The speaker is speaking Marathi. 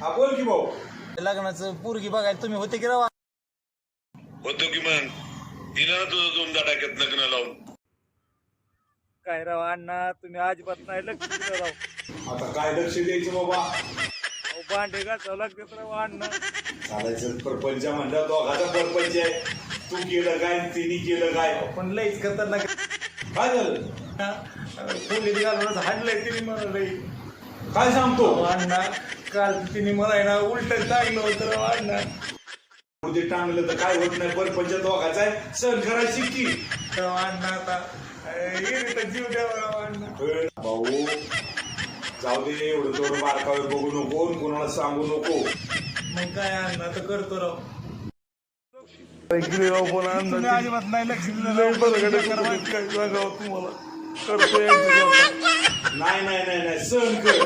हा बोल की भाऊ. लग्नाचं पोरगी बघायला तुम्ही होते की राव? होतो की मग. दिला ना तुझं दोन धडाक्यात लग्न लावून. काय राव अण्णा तुम्ही अजिबात नाही लक्ष दिलं राव. आता काय लक्ष द्यायचं बाबा? अहो, भांडे घासावं लागतात राव अण्णा. चालायचं परपंच म्हणलं दोघाचा परपंच आहे. तू केलं काय तिने केलं काय? पण लईच खतरनाक काय झालं? खोलीत घालूनच हाणलंय तिने मला लई. काय सांगतो? अहो, अण्णा काल तिने मला आहे ना उलट टाकलं होतं अण्णा ते टांगलं तर काय होत नाही परपंच दोघाचा आहे. सहन करायची की अण्णा आता. अं, येईल तर जीव द्यावा भाऊ जाऊ दे एवढं तेवढं बारकावर बघू नको कोणाला सांगू नको. मग काय अण्णा तर करतो राव. अजिबात नाही लक्ष दिलं सांगावं तुम्हाला. करतो. नाही नाही नाही नाही सहन कर.